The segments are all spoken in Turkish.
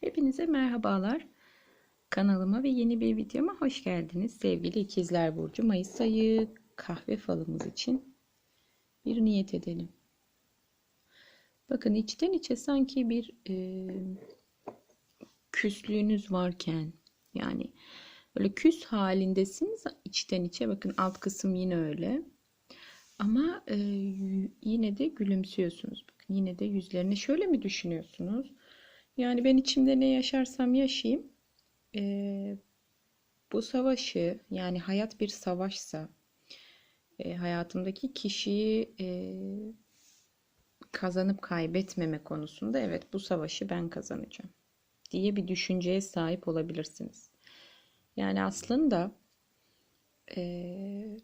Hepinize merhabalar. Kanalıma ve yeni bir videoma hoş geldiniz. Sevgili ikizler burcu Mayıs ayı kahve falımız için bir niyet edelim. Bakın içten içe sanki bir e, küslüğünüz varken yani böyle küs halindesiniz içten içe bakın alt kısım yine öyle. Ama e, yine de gülümsüyorsunuz. Bakın yine de yüzlerine şöyle mi düşünüyorsunuz? Yani ben içimde ne yaşarsam yaşayayım. e, bu savaşı yani hayat bir savaşsa e, hayatımdaki kişiyi e, kazanıp kaybetmeme konusunda evet bu savaşı ben kazanacağım diye bir düşünceye sahip olabilirsiniz. Yani aslında e,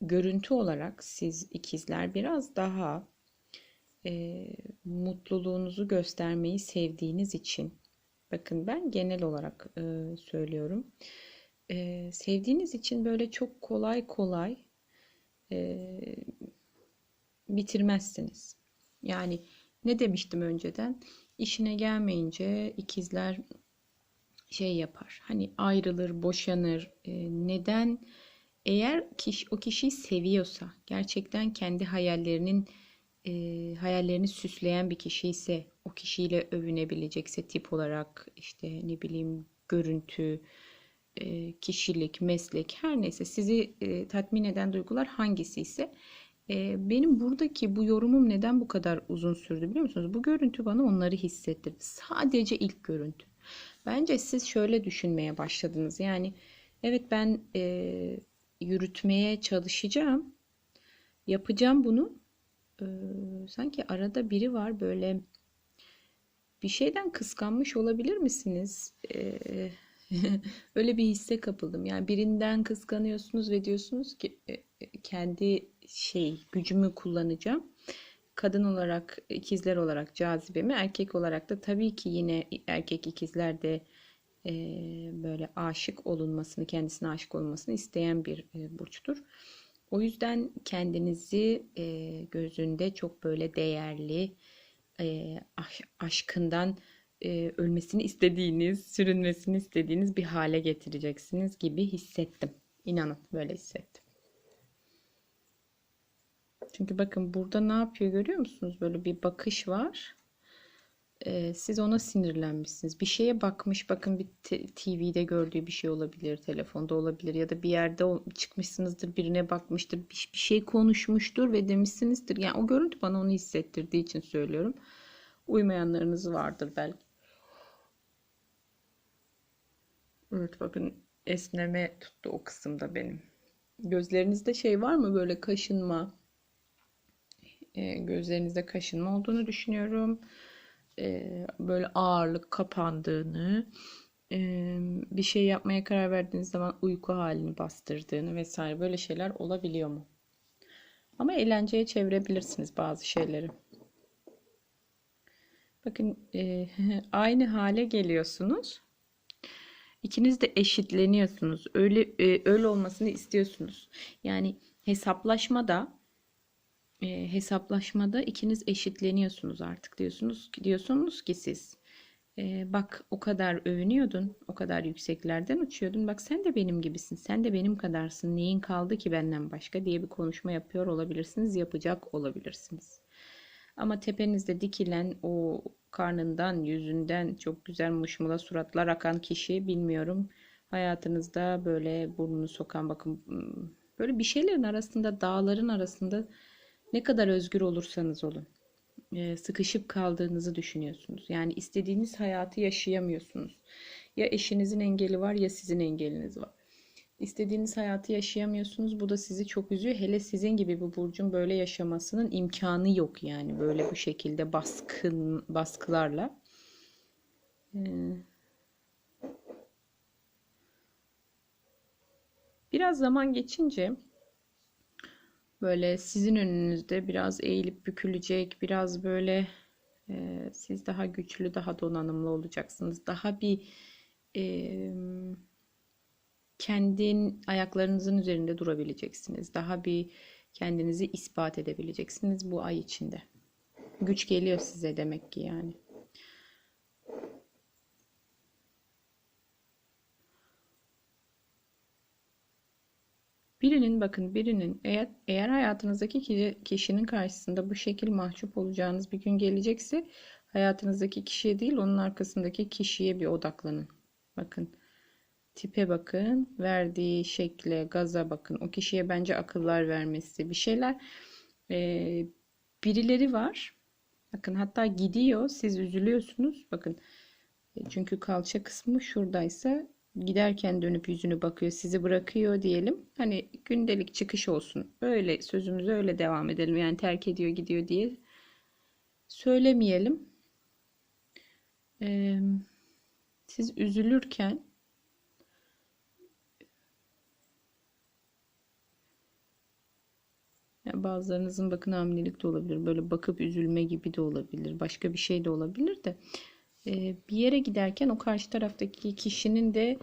görüntü olarak siz ikizler biraz daha e, mutluluğunuzu göstermeyi sevdiğiniz için bakın ben genel olarak e, söylüyorum e, sevdiğiniz için böyle çok kolay kolay e, bitirmezsiniz. Yani ne demiştim önceden? İşine gelmeyince ikizler şey yapar. Hani ayrılır, boşanır. E, neden? Eğer kişi, o kişiyi seviyorsa, gerçekten kendi hayallerinin e, hayallerini süsleyen bir kişi ise, o kişiyle övünebilecekse tip olarak işte ne bileyim görüntü, e, kişilik, meslek her neyse sizi e, tatmin eden duygular hangisi ise e, benim buradaki bu yorumum neden bu kadar uzun sürdü biliyor musunuz? Bu görüntü bana onları hissettirdi. Sadece ilk görüntü. Bence siz şöyle düşünmeye başladınız. Yani evet ben e, yürütmeye çalışacağım. Yapacağım bunu. E, sanki arada biri var böyle bir şeyden kıskanmış olabilir misiniz? E, öyle bir hisse kapıldım. Yani birinden kıskanıyorsunuz ve diyorsunuz ki kendi şey gücümü kullanacağım. Kadın olarak, ikizler olarak cazibemi, erkek olarak da tabii ki yine erkek ikizler de e, böyle aşık olunmasını, kendisine aşık olmasını isteyen bir burçtur. O yüzden kendinizi e, gözünde çok böyle değerli, e, aşkından e, ölmesini istediğiniz, sürünmesini istediğiniz bir hale getireceksiniz gibi hissettim. İnanın böyle hissettim. Çünkü bakın burada ne yapıyor görüyor musunuz? Böyle bir bakış var. Siz ona sinirlenmişsiniz. Bir şeye bakmış. Bakın bir TV'de gördüğü bir şey olabilir. Telefonda olabilir. Ya da bir yerde çıkmışsınızdır. Birine bakmıştır. Bir, şey konuşmuştur ve demişsinizdir. Yani o görüntü bana onu hissettirdiği için söylüyorum. Uymayanlarınız vardır belki. Evet bakın esneme tuttu o kısımda benim. Gözlerinizde şey var mı böyle kaşınma? Gözlerinizde kaşınma olduğunu düşünüyorum. E, böyle ağırlık kapandığını, e, bir şey yapmaya karar verdiğiniz zaman uyku halini bastırdığını vesaire böyle şeyler olabiliyor mu? Ama eğlenceye çevirebilirsiniz bazı şeyleri. Bakın e, aynı hale geliyorsunuz. İkiniz de eşitleniyorsunuz. Öyle e, öyle olmasını istiyorsunuz. Yani hesaplaşmada e, hesaplaşmada ikiniz eşitleniyorsunuz artık diyorsunuz diyorsunuz ki siz e, bak o kadar övünüyordun o kadar yükseklerden uçuyordun bak sen de benim gibisin sen de benim kadarsın neyin kaldı ki benden başka diye bir konuşma yapıyor olabilirsiniz yapacak olabilirsiniz. Ama tepenizde dikilen o karnından yüzünden çok güzel muşmula suratlar akan kişi bilmiyorum hayatınızda böyle burnunu sokan bakın böyle bir şeylerin arasında dağların arasında ne kadar özgür olursanız olun. E, sıkışıp kaldığınızı düşünüyorsunuz. Yani istediğiniz hayatı yaşayamıyorsunuz. Ya eşinizin engeli var ya sizin engeliniz var. İstediğiniz hayatı yaşayamıyorsunuz. Bu da sizi çok üzüyor. Hele sizin gibi bir burcun böyle yaşamasının imkanı yok yani. Böyle bu şekilde baskın baskılarla. Ee, biraz zaman geçince böyle sizin önünüzde biraz eğilip bükülecek, biraz böyle e, siz daha güçlü, daha donanımlı olacaksınız. Daha bir e, kendin ayaklarınızın üzerinde durabileceksiniz. Daha bir kendinizi ispat edebileceksiniz bu ay içinde. Güç geliyor size demek ki yani. Bakın birinin eğer, eğer hayatınızdaki ki- kişinin karşısında bu şekil mahcup olacağınız bir gün gelecekse hayatınızdaki kişiye değil onun arkasındaki kişiye bir odaklanın. Bakın tipe bakın, verdiği şekle, gaza bakın. O kişiye bence akıllar vermesi bir şeyler. Ee, birileri var. Bakın hatta gidiyor, siz üzülüyorsunuz. Bakın e, çünkü kalça kısmı şuradaysa giderken dönüp yüzünü bakıyor, sizi bırakıyor diyelim. Hani gündelik çıkış olsun. Öyle sözümüze öyle devam edelim. Yani terk ediyor, gidiyor diye söylemeyelim. Ee, siz üzülürken yani bazılarınızın bakın hamilelik de olabilir. Böyle bakıp üzülme gibi de olabilir. Başka bir şey de olabilir de. Ee, bir yere giderken o karşı taraftaki kişinin de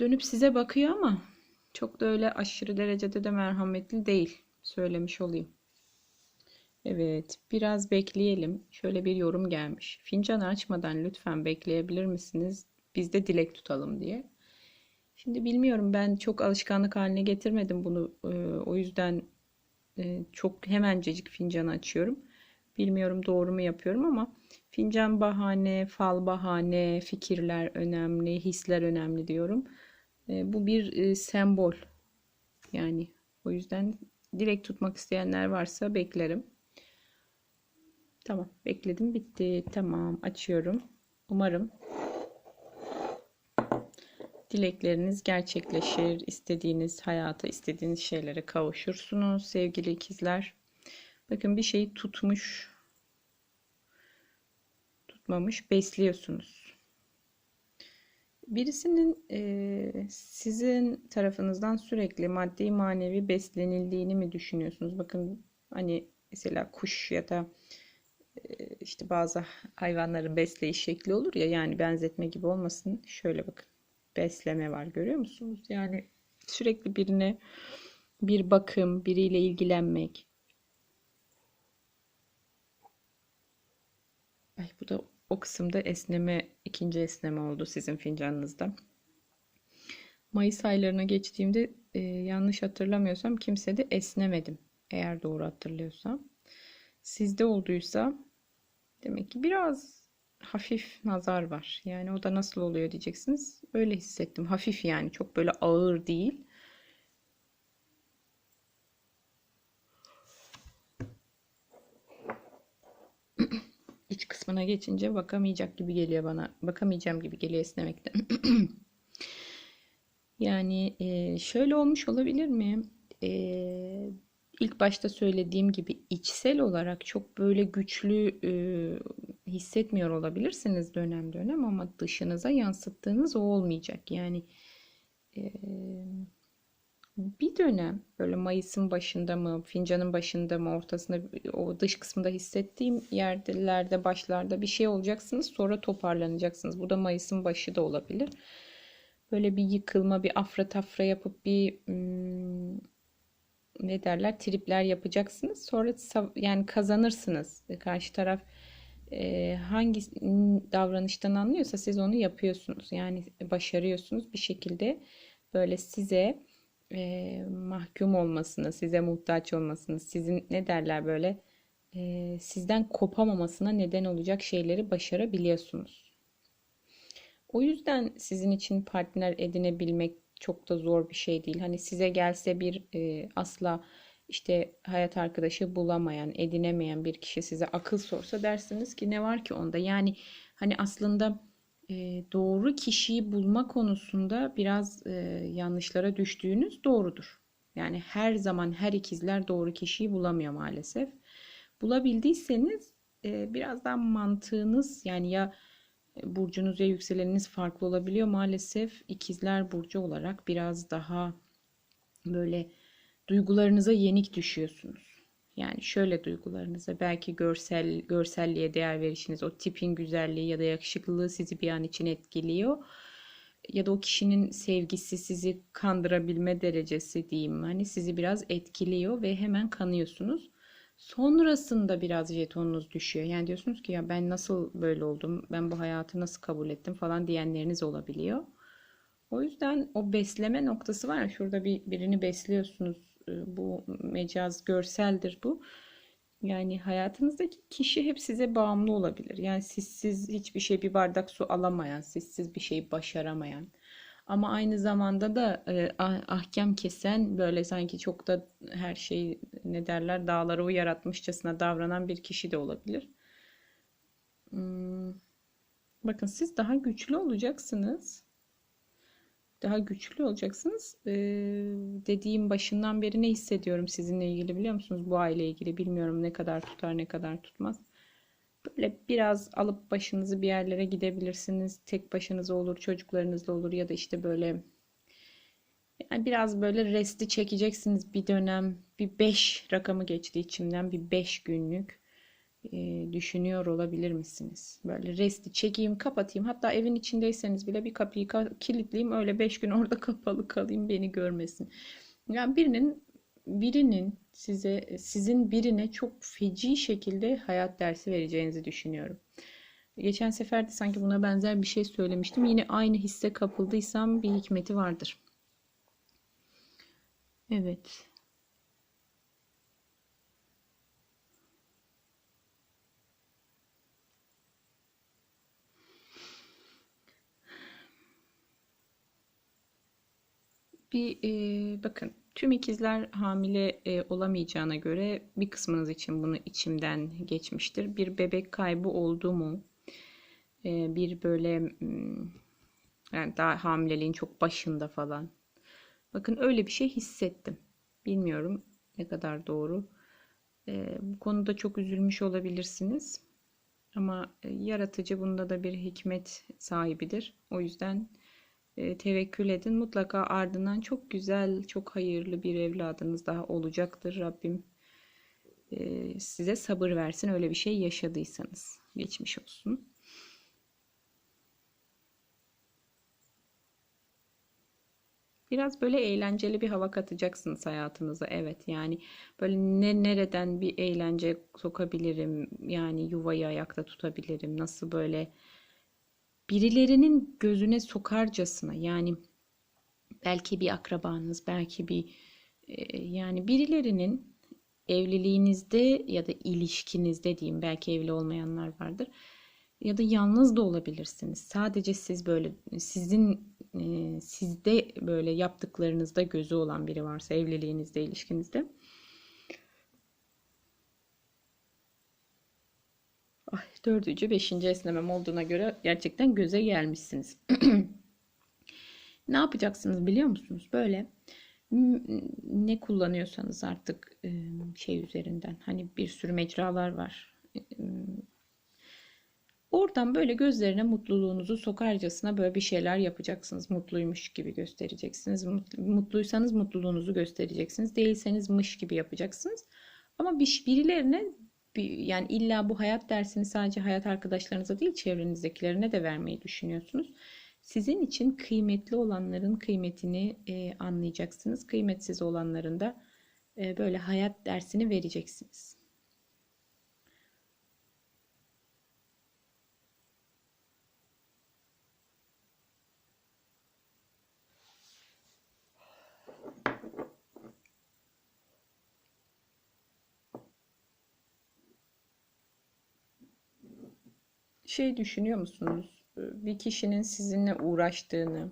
dönüp size bakıyor ama çok da öyle aşırı derecede de merhametli değil. Söylemiş olayım. Evet, biraz bekleyelim. Şöyle bir yorum gelmiş. Fincanı açmadan lütfen bekleyebilir misiniz? Biz de dilek tutalım diye. Şimdi bilmiyorum ben çok alışkanlık haline getirmedim bunu. Ee, o yüzden e, çok hemencecik fincanı açıyorum. Bilmiyorum doğru mu yapıyorum ama fincan bahane, fal bahane, fikirler önemli, hisler önemli diyorum. E, bu bir e, sembol. Yani o yüzden dilek tutmak isteyenler varsa beklerim. Tamam, bekledim bitti. Tamam, açıyorum. Umarım dilekleriniz gerçekleşir. istediğiniz hayata, istediğiniz şeylere kavuşursunuz sevgili ikizler. Bakın bir şeyi tutmuş, tutmamış besliyorsunuz. Birisinin e, sizin tarafınızdan sürekli maddi manevi beslenildiğini mi düşünüyorsunuz? Bakın hani mesela kuş ya da e, işte bazı hayvanların besleyiş şekli olur ya yani benzetme gibi olmasın. Şöyle bakın besleme var görüyor musunuz? Yani sürekli birine bir bakım, biriyle ilgilenmek. Ay bu da o kısımda esneme, ikinci esneme oldu sizin fincanınızda. Mayıs aylarına geçtiğimde e, yanlış hatırlamıyorsam kimse de esnemedim. Eğer doğru hatırlıyorsam. Sizde olduysa demek ki biraz hafif nazar var. Yani o da nasıl oluyor diyeceksiniz. Öyle hissettim. Hafif yani çok böyle ağır değil. İç kısmına geçince bakamayacak gibi geliyor bana. Bakamayacağım gibi geliyor esnemekten. Yani e, şöyle olmuş olabilir mi? E, ilk başta söylediğim gibi içsel olarak çok böyle güçlü e, hissetmiyor olabilirsiniz dönem dönem ama dışınıza yansıttığınız o olmayacak. Yani e, bir dönem böyle Mayıs'ın başında mı, fincanın başında mı, ortasında o dış kısmında hissettiğim yerlerde, başlarda bir şey olacaksınız. Sonra toparlanacaksınız. Bu da Mayıs'ın başı da olabilir. Böyle bir yıkılma, bir afra tafra yapıp bir hmm, ne derler tripler yapacaksınız. Sonra yani kazanırsınız. Karşı taraf e, hangi davranıştan anlıyorsa siz onu yapıyorsunuz. Yani başarıyorsunuz bir şekilde böyle size e, mahkum olmasını, size muhtaç olmasını, sizin ne derler böyle e, sizden kopamamasına neden olacak şeyleri başarabiliyorsunuz. O yüzden sizin için partner edinebilmek çok da zor bir şey değil. Hani size gelse bir e, asla işte hayat arkadaşı bulamayan, edinemeyen bir kişi size akıl sorsa dersiniz ki ne var ki onda? Yani hani aslında e, doğru kişiyi bulma konusunda biraz e, yanlışlara düştüğünüz doğrudur. Yani her zaman her ikizler doğru kişiyi bulamıyor maalesef. Bulabildiyseniz e, birazdan mantığınız yani ya burcunuz ya yükseleniniz farklı olabiliyor. Maalesef ikizler burcu olarak biraz daha böyle duygularınıza yenik düşüyorsunuz. Yani şöyle duygularınıza belki görsel görselliğe değer verişiniz, o tipin güzelliği ya da yakışıklılığı sizi bir an için etkiliyor. Ya da o kişinin sevgisi sizi kandırabilme derecesi diyeyim. Hani sizi biraz etkiliyor ve hemen kanıyorsunuz. Sonrasında biraz jetonunuz düşüyor. Yani diyorsunuz ki ya ben nasıl böyle oldum? Ben bu hayatı nasıl kabul ettim falan diyenleriniz olabiliyor. O yüzden o besleme noktası var ya şurada bir birini besliyorsunuz. Ee, Bu mecaz görseldir bu. Yani hayatınızdaki kişi hep size bağımlı olabilir. Yani sizsiz hiçbir şey bir bardak su alamayan, sizsiz bir şey başaramayan. Ama aynı zamanda da e, ah- ahkam kesen böyle sanki çok da her şeyi ne derler dağları o yaratmışçasına davranan bir kişi de olabilir. Hmm, bakın siz daha güçlü olacaksınız. Daha güçlü olacaksınız. Ee, dediğim başından beri ne hissediyorum sizinle ilgili biliyor musunuz? Bu aile ilgili bilmiyorum ne kadar tutar ne kadar tutmaz. Böyle biraz alıp başınızı bir yerlere gidebilirsiniz. Tek başınıza olur, çocuklarınızla olur ya da işte böyle yani biraz böyle resti çekeceksiniz bir dönem. Bir 5 rakamı geçti içimden bir 5 günlük e, düşünüyor olabilir misiniz? Böyle resti çekeyim, kapatayım. Hatta evin içindeyseniz bile bir kapıyı ka- kilitleyeyim. Öyle 5 gün orada kapalı kalayım beni görmesin. Yani birinin birinin size sizin birine çok feci şekilde hayat dersi vereceğinizi düşünüyorum. Geçen sefer de sanki buna benzer bir şey söylemiştim. Yine aynı hisse kapıldıysam bir hikmeti vardır. Evet. Bir e, bakın tüm ikizler hamile e, olamayacağına göre bir kısmınız için bunu içimden geçmiştir. Bir bebek kaybı oldu mu? E, bir böyle hmm, yani daha hamileliğin çok başında falan. Bakın öyle bir şey hissettim. Bilmiyorum ne kadar doğru. E, bu konuda çok üzülmüş olabilirsiniz. Ama yaratıcı bunda da bir hikmet sahibidir. O yüzden e, tevekkül edin. Mutlaka ardından çok güzel, çok hayırlı bir evladınız daha olacaktır. Rabbim e, size sabır versin öyle bir şey yaşadıysanız. Geçmiş olsun. Biraz böyle eğlenceli bir hava katacaksınız hayatınıza. Evet yani böyle ne nereden bir eğlence sokabilirim? Yani yuvayı ayakta tutabilirim. Nasıl böyle birilerinin gözüne sokarcasına yani belki bir akrabanız, belki bir e, yani birilerinin evliliğinizde ya da ilişkinizde diyeyim belki evli olmayanlar vardır ya da yalnız da olabilirsiniz. Sadece siz böyle sizin e, sizde böyle yaptıklarınızda gözü olan biri varsa evliliğinizde, ilişkinizde. Ay, dördüncü, beşinci esnemem olduğuna göre gerçekten göze gelmişsiniz. Ne yapacaksınız biliyor musunuz? Böyle ne kullanıyorsanız artık şey üzerinden hani bir sürü mecralar var. Oradan böyle gözlerine mutluluğunuzu sokarcasına böyle bir şeyler yapacaksınız. Mutluymuş gibi göstereceksiniz. Mut- Mutluysanız mutluluğunuzu göstereceksiniz. Değilseniz mış gibi yapacaksınız. Ama bir, birilerine bir- yani illa bu hayat dersini sadece hayat arkadaşlarınıza değil çevrenizdekilerine de vermeyi düşünüyorsunuz. Sizin için kıymetli olanların kıymetini e, anlayacaksınız. Kıymetsiz olanların da e, böyle hayat dersini vereceksiniz. Şey düşünüyor musunuz? Bir kişinin sizinle uğraştığını,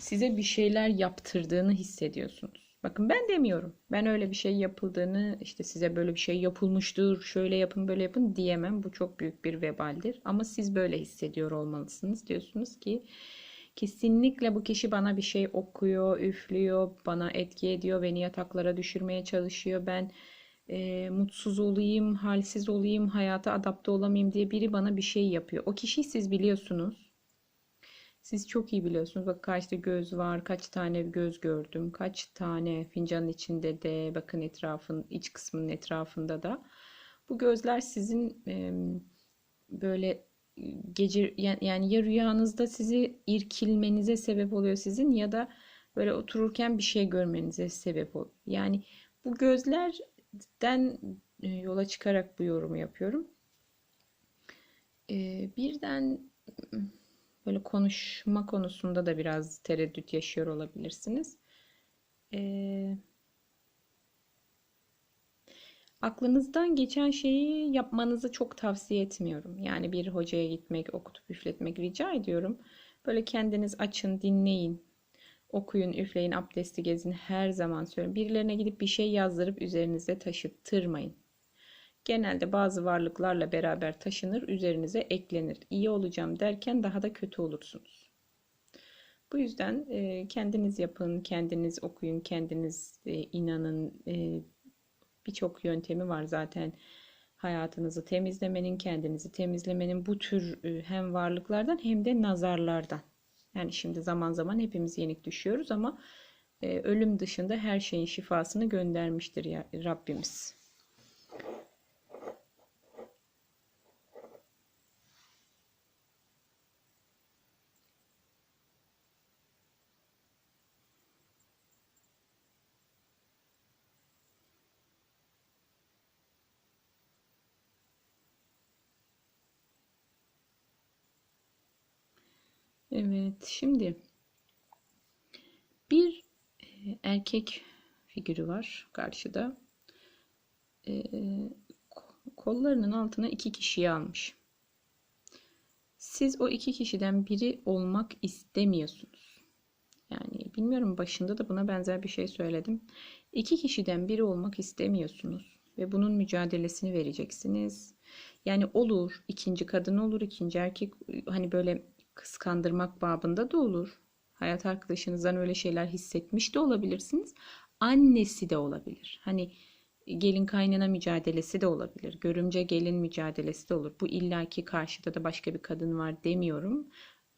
size bir şeyler yaptırdığını hissediyorsunuz. Bakın ben demiyorum. Ben öyle bir şey yapıldığını, işte size böyle bir şey yapılmıştır, şöyle yapın, böyle yapın diyemem. Bu çok büyük bir vebaldir. Ama siz böyle hissediyor olmalısınız. Diyorsunuz ki kesinlikle bu kişi bana bir şey okuyor, üflüyor, bana etki ediyor, beni yataklara düşürmeye çalışıyor. Ben e, mutsuz olayım, halsiz olayım, hayata adapte olamayayım diye biri bana bir şey yapıyor. O kişiyi siz biliyorsunuz. Siz çok iyi biliyorsunuz. Bak kaçta göz var, kaç tane göz gördüm, kaç tane fincanın içinde de, bakın etrafın, iç kısmının etrafında da. Bu gözler sizin em, böyle gece yani, ya rüyanızda sizi irkilmenize sebep oluyor sizin ya da böyle otururken bir şey görmenize sebep oluyor. Yani bu gözlerden e, yola çıkarak bu yorumu yapıyorum. E, birden Böyle konuşma konusunda da biraz tereddüt yaşıyor olabilirsiniz. Ee, aklınızdan geçen şeyi yapmanızı çok tavsiye etmiyorum. Yani bir hocaya gitmek, okutup üfletmek rica ediyorum. Böyle kendiniz açın, dinleyin, okuyun, üfleyin, abdesti gezin her zaman söylüyorum. Birilerine gidip bir şey yazdırıp üzerinize taşıttırmayın. Genelde bazı varlıklarla beraber taşınır, üzerinize eklenir. İyi olacağım derken daha da kötü olursunuz. Bu yüzden e, kendiniz yapın, kendiniz okuyun, kendiniz e, inanın. E, Birçok yöntemi var zaten hayatınızı temizlemenin, kendinizi temizlemenin bu tür e, hem varlıklardan hem de nazarlardan. Yani şimdi zaman zaman hepimiz yenik düşüyoruz ama e, ölüm dışında her şeyin şifasını göndermiştir ya Rabbimiz. Evet, şimdi bir e, erkek figürü var karşıda. E, kollarının altına iki kişiyi almış. Siz o iki kişiden biri olmak istemiyorsunuz. Yani bilmiyorum başında da buna benzer bir şey söyledim. İki kişiden biri olmak istemiyorsunuz ve bunun mücadelesini vereceksiniz. Yani olur, ikinci kadın olur, ikinci erkek hani böyle kıskandırmak babında da olur. Hayat arkadaşınızdan öyle şeyler hissetmiş de olabilirsiniz. Annesi de olabilir. Hani gelin kaynana mücadelesi de olabilir. Görümce gelin mücadelesi de olur. Bu illaki karşıda da başka bir kadın var demiyorum.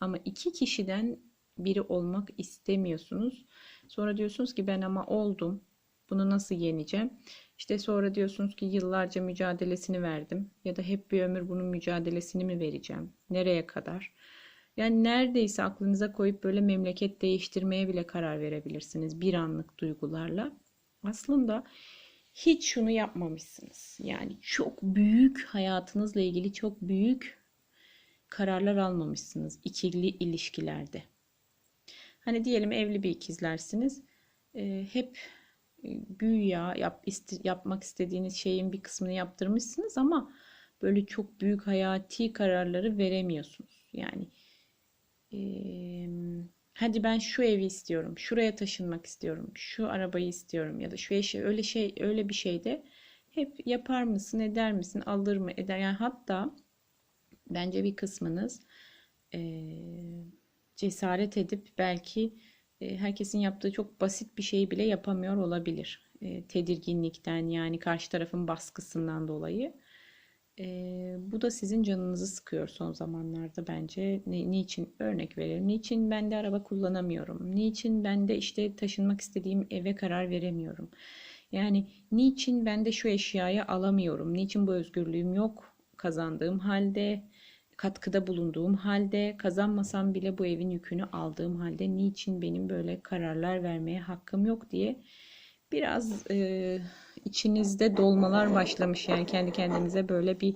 Ama iki kişiden biri olmak istemiyorsunuz. Sonra diyorsunuz ki ben ama oldum. Bunu nasıl yeneceğim? İşte sonra diyorsunuz ki yıllarca mücadelesini verdim ya da hep bir ömür bunun mücadelesini mi vereceğim? Nereye kadar? Yani neredeyse aklınıza koyup böyle memleket değiştirmeye bile karar verebilirsiniz bir anlık duygularla. Aslında hiç şunu yapmamışsınız. Yani çok büyük hayatınızla ilgili çok büyük kararlar almamışsınız ikili ilişkilerde. Hani diyelim evli bir ikizlersiniz. E, hep güya yap, iste, yapmak istediğiniz şeyin bir kısmını yaptırmışsınız ama böyle çok büyük hayati kararları veremiyorsunuz. Yani hadi ben şu evi istiyorum, şuraya taşınmak istiyorum, şu arabayı istiyorum ya da şu eşi öyle şey öyle bir şeyde hep yapar mısın, eder misin, alır mı, eder. Yani hatta bence bir kısmınız e, cesaret edip belki e, herkesin yaptığı çok basit bir şeyi bile yapamıyor olabilir. E, tedirginlikten yani karşı tarafın baskısından dolayı. E, bu da sizin canınızı sıkıyor son zamanlarda bence. Ne, niçin? Örnek verelim. Niçin ben de araba kullanamıyorum? Niçin ben de işte taşınmak istediğim eve karar veremiyorum? Yani niçin ben de şu eşyayı alamıyorum? Niçin bu özgürlüğüm yok kazandığım halde? katkıda bulunduğum halde kazanmasam bile bu evin yükünü aldığım halde niçin benim böyle kararlar vermeye hakkım yok diye biraz e, içinizde dolmalar başlamış yani kendi kendinize böyle bir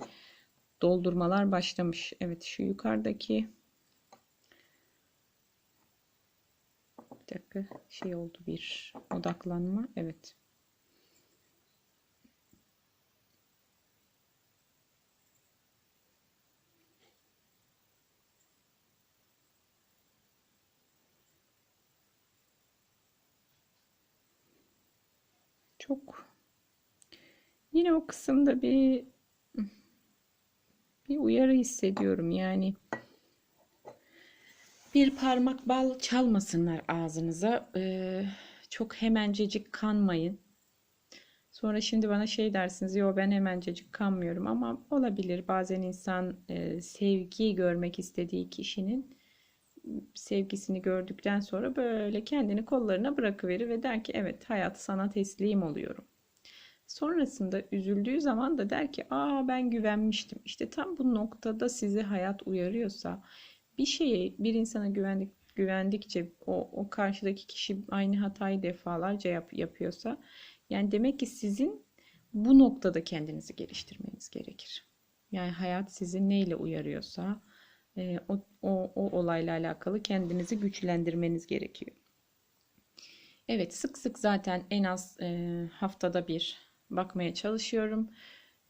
doldurmalar başlamış. Evet şu yukarıdaki bir dakika şey oldu bir odaklanma. Evet. Çok Yine o kısımda bir bir uyarı hissediyorum. Yani bir parmak bal çalmasınlar ağzınıza. Ee, çok hemencecik kanmayın. Sonra şimdi bana şey dersiniz, yo ben hemencecik kanmıyorum ama olabilir. Bazen insan e, sevgi görmek istediği kişinin sevgisini gördükten sonra böyle kendini kollarına bırakıverir ve der ki evet hayat sana teslim oluyorum. Sonrasında üzüldüğü zaman da der ki aa ben güvenmiştim. İşte tam bu noktada sizi hayat uyarıyorsa bir şeye bir insana güvendik, güvendikçe o, o karşıdaki kişi aynı hatayı defalarca yap, yapıyorsa yani demek ki sizin bu noktada kendinizi geliştirmeniz gerekir. Yani hayat sizi neyle uyarıyorsa e, o, o, o olayla alakalı kendinizi güçlendirmeniz gerekiyor. Evet sık sık zaten en az e, haftada bir bakmaya çalışıyorum.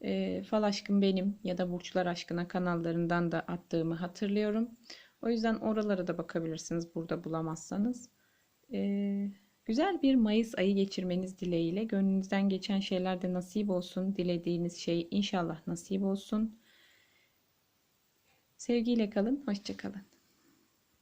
E, Fal Aşkım Benim ya da Burçlar Aşkına kanallarından da attığımı hatırlıyorum. O yüzden oralara da bakabilirsiniz burada bulamazsanız. E, güzel bir Mayıs ayı geçirmeniz dileğiyle. Gönlünüzden geçen şeyler de nasip olsun. Dilediğiniz şey inşallah nasip olsun. Sevgiyle kalın, hoşça kalın.